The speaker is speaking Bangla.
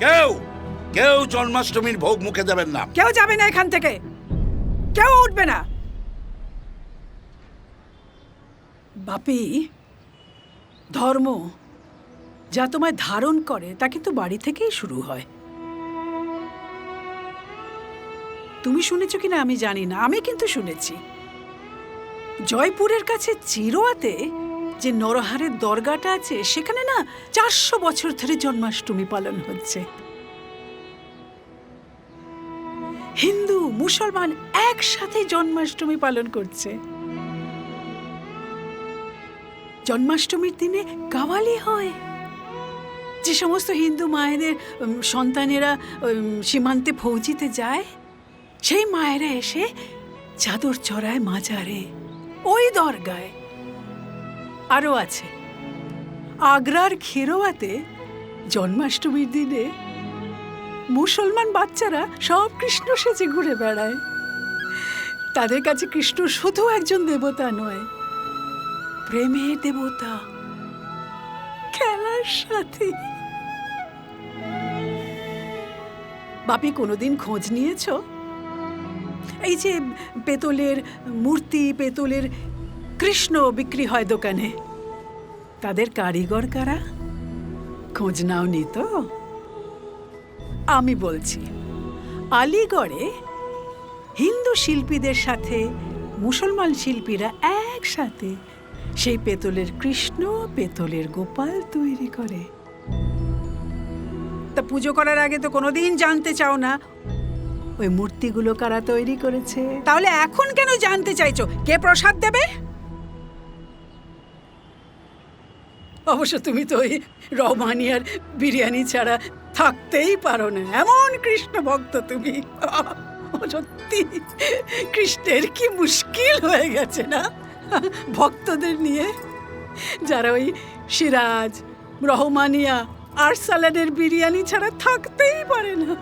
কেউ কেউ জন্মাষ্টমীর ভোগ মুখে দেবেন না। কেউ যাবে না এখান থেকে। কেউ উঠবে না। বাপি, ধর্ম যা তোমায় ধারণ করে, তা কিন্তু বাড়ি থেকেই শুরু হয়। তুমি শুনেছ কিনা আমি জানি না, আমি কিন্তু শুনেছি। জয়পুরের কাছে চিরোয়াতে যে নরহারের দরগাটা আছে, সেখানে না চারশো বছর ধরে জন্মাষ্টমী পালন হচ্ছে। হিন্দু, মুসলমান একসাথে জন্মাষ্টমী পালন করছে। জন্মাষ্টমীর দিনে কাওয়ালি হয়। যে সমস্ত হিন্দু মায়েদের সন্তানেরা সীমান্তে ফৌজিতে যায়, সেই মায়েরা এসে চাদর চড়ায় মাজারে, ওই দরগায় আরও আছে। আগ্রার খেরোয়াতে জন্মাষ্টমীর দিনে মুসলমান বাচ্চারা সব কৃষ্ণ সেজে ঘুরে বেড়ায়। তাদের কাছে কৃষ্ণ শুধু একজন দেবতা নয়, প্রেমের দেবতা, খেলার সাথে। বাপি, কোনোদিন খোঁজ নিয়েছ? এই যে পেতলের মূর্তি, পেতলের কৃষ্ণ বিক্রি হয় দোকানে। তাদের কারিগর কারা? খোঁজ নাওনি তো? আমি বলছি, আলিগড়ে হিন্দু শিল্পীদের সাথে মুসলমান শিল্পীরা একসাথে সেই পেতলের কৃষ্ণ, পেতলের গোপাল তৈরি করে। তা পুজো করার আগে তো কোনোদিন জানতে চাও না, ওই মূর্তিগুলো কারা তৈরি করেছে? তাহলে এখন কেন জানতে চাইছো? কে প্রসাদ দেবে? অবশ্য তুমি তো ওই রহমানি আর বিরিয়ানি ছাড়া থাকতেই পারো না। এমন কৃষ্ণ ভক্ত তুমি। সত্যি, কৃষ্ণের কি মুশকিল হয়ে গেছে না? ভক্তদের নিয়ে যারা ওই সিরাজ, রহমানিয়া আর সালাডের বিরিয়ানি ছাড়া থাকতেই পারে না।